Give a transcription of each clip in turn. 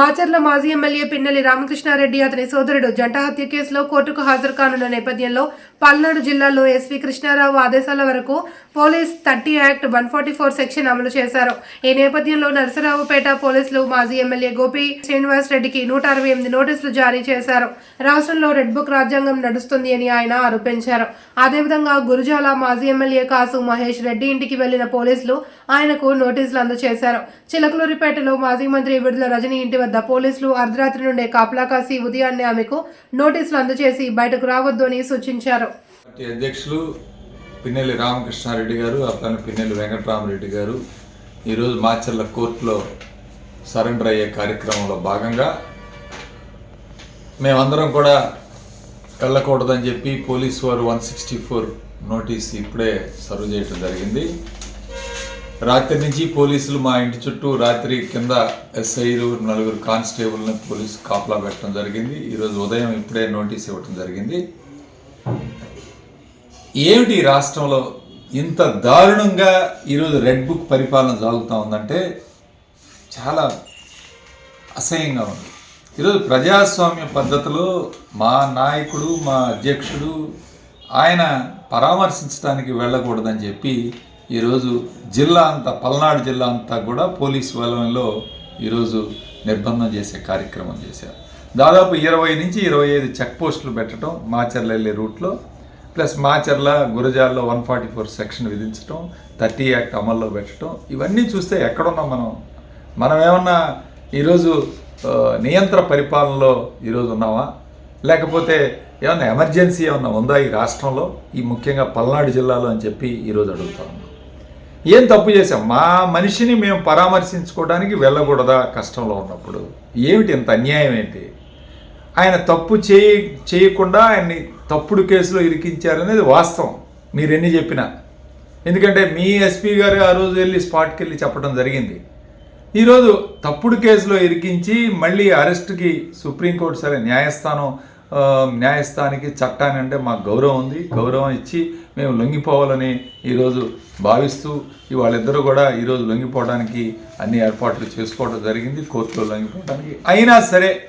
మాచర్ల మాజీ ఎమ్మెల్యే పిన్నెల్లి రామకృష్ణారెడ్డి అతని సోదరుడు జంట హత్య కేసులో కోర్టుకు హాజరు కానున్న నేపథ్యంలో పల్నాడు జిల్లాలో ఎస్వి కృష్ణారావు ఆదేశాల వరకు police thirty act one forty four section అమలు చేశారు. ఈ నేపథ్యంలో నరసరావుపేట పోలీసులు మాజీ ఎమ్మెల్యే గోపి శ్రీనివాస్ రెడ్డికి నూట అరవై ఎనిమిది నోటీసులు జారీ చేశారు. రాష్ట్రంలో రెడ్ బుక్ రాజ్యాంగం నడుస్తుంది అని ఆయన ఆరోపించారు. అదేవిధంగా గురుజాల మాజీ ఎమ్మెల్యే కాసు మహేష్ రెడ్డి ఇంటికి వెళ్ళిన పోలీసులు ఆయనకు నోటీసులు అందజేశారు. చిలకలూరిపేటలో మాజీ మంత్రి విడుదల రజని ఇంటి వద్ద పోలీసులు అర్ధరాత్రి నుండే కాపలా కాసి ఉదయాన్నే ఆమెకు నోటీసులు అందజేసి బయటకు రావద్దు అని సూచించారు. అధ్యక్షులు పిన్నెల్లి రామకృష్ణారెడ్డి గారు అట్లానే పిన్నెల్లి వెంకటరామరెడ్డి గారు ఈరోజు మాచర్ల కోర్టులో సరెండర్ అయ్యే కార్యక్రమంలో భాగంగా మేమందరం కూడా వెళ్ళకూడదని చెప్పి పోలీస్ వారు వన్ సిక్స్టీ ఫోర్ నోటీస్ ఇప్పుడే సర్వ్ చేయటం జరిగింది. రాత్రి నుంచి పోలీసులు మా ఇంటి చుట్టూ రాత్రి కింద ఎస్ఐలు నలుగురు కానిస్టేబుల్ని పోలీసు కాపలా పెట్టడం జరిగింది. ఈరోజు ఉదయం ఇప్పుడే నోటీస్ ఇవ్వటం జరిగింది. ఏమిటి రాష్ట్రంలో ఇంత దారుణంగా ఈరోజు రెడ్ బుక్ పరిపాలన సాగుతూ ఉందంటే చాలా అసహ్యంగా ఉంది. ఈరోజు ప్రజాస్వామ్య పద్ధతిలో మా నాయకుడు మా అధ్యక్షుడు ఆయన పరామర్శించడానికి వెళ్ళకూడదని చెప్పి ఈరోజు జిల్లా అంతా పల్నాడు జిల్లా అంతా కూడా పోలీసు వలయంలో ఈరోజు నిర్బంధం చేసే కార్యక్రమం చేశారు. దాదాపు ఇరవై నుంచి ఇరవై ఐదు చెక్ పోస్టులు పెట్టడం మాచర్లెల్లి వెళ్ళే రూట్లో ప్లస్ మాచర్ల గురజాల్లో వన్ ఫార్టీ ఫోర్ సెక్షన్ విధించడం థర్టీ యాక్ట్ అమల్లో పెట్టడం ఇవన్నీ చూస్తే ఎక్కడున్నాం మనం? మనం ఏమన్నా ఈరోజు నియంత్ర పరిపాలనలో ఈరోజు ఉన్నామా? లేకపోతే ఏమన్నా ఎమర్జెన్సీ ఏమన్నా ఉందా ఈ రాష్ట్రంలో? ఈ ముఖ్యంగా పల్నాడు జిల్లాలో అని చెప్పి ఈరోజు అడుగుతా ఉన్నాం. ఏం తప్పు చేసాం మా మనిషిని మేము పరామర్శించుకోవడానికి వెళ్ళకూడదా కష్టంలో ఉన్నప్పుడు? ఏమిటి ఇంత అన్యాయం ఏంటి? ఆయన తప్పు చేయ చేయకుండా ఆయన్ని తప్పుడు కేసులో ఇరికించారనేది వాస్తవం. మీరు ఎన్ని చెప్పినా. ఎందుకంటే మీ ఎస్పీ గారు ఆ రోజు వెళ్ళి స్పాట్కి వెళ్ళి చెప్పడం జరిగింది. ఈరోజు తప్పుడు కేసులో ఇరికించి మళ్ళీ అరెస్ట్కి సుప్రీంకోర్టు సరే న్యాయస్థానం న్యాయస్థానికి చట్టాన్ని అంటే మాకు గౌరవం ఉంది. గౌరవం ఇచ్చి మేము లొంగిపోవాలని ఈరోజు భావిస్తూ వాళ్ళిద్దరూ కూడా ఈరోజు లొంగిపోవడానికి అన్ని ఏర్పాట్లు చేసుకోవడం జరిగింది. కోర్టులో లొంగిపోవడానికి అయినా సరే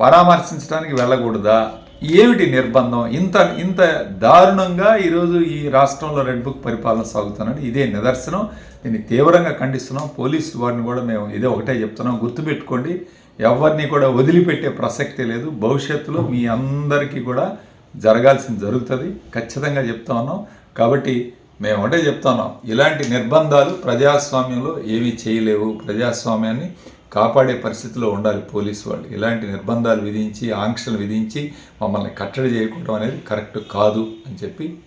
పరామర్శించడానికి వెళ్ళకూడదా? ఏమిటి నిర్బంధం? ఇంత ఇంత దారుణంగా ఈరోజు ఈ రాష్ట్రంలో రెడ్ బుక్ పరిపాలన సాగుతున్నది. ఇదే నిదర్శనం. దీన్ని తీవ్రంగా ఖండిస్తున్నాం. పోలీసు వారిని కూడా మేము ఇదే ఒకటే చెప్తున్నాం. గుర్తుపెట్టుకోండి ఎవరిని కూడా వదిలిపెట్టే ప్రసక్తే లేదు. భవిష్యత్తులో మీ అందరికీ కూడా జరగాల్సింది జరుగుతుంది. ఖచ్చితంగా చెప్తా ఉన్నాం. కాబట్టి మేము ఒకటే చెప్తా ఉన్నాం. ఇలాంటి నిర్బంధాలు ప్రజాస్వామ్యంలో ఏమీ చేయలేవు. ప్రజాస్వామ్యాన్ని కాపాడే పరిస్థితిలో ఉండాలి పోలీసు వాళ్ళు. ఇలాంటి నిర్బంధాలు విధించి ఆంక్షలు విధించి మమ్మల్ని కట్టడి చేయకుండా అనేది కరెక్ట్ కాదు అని చెప్పి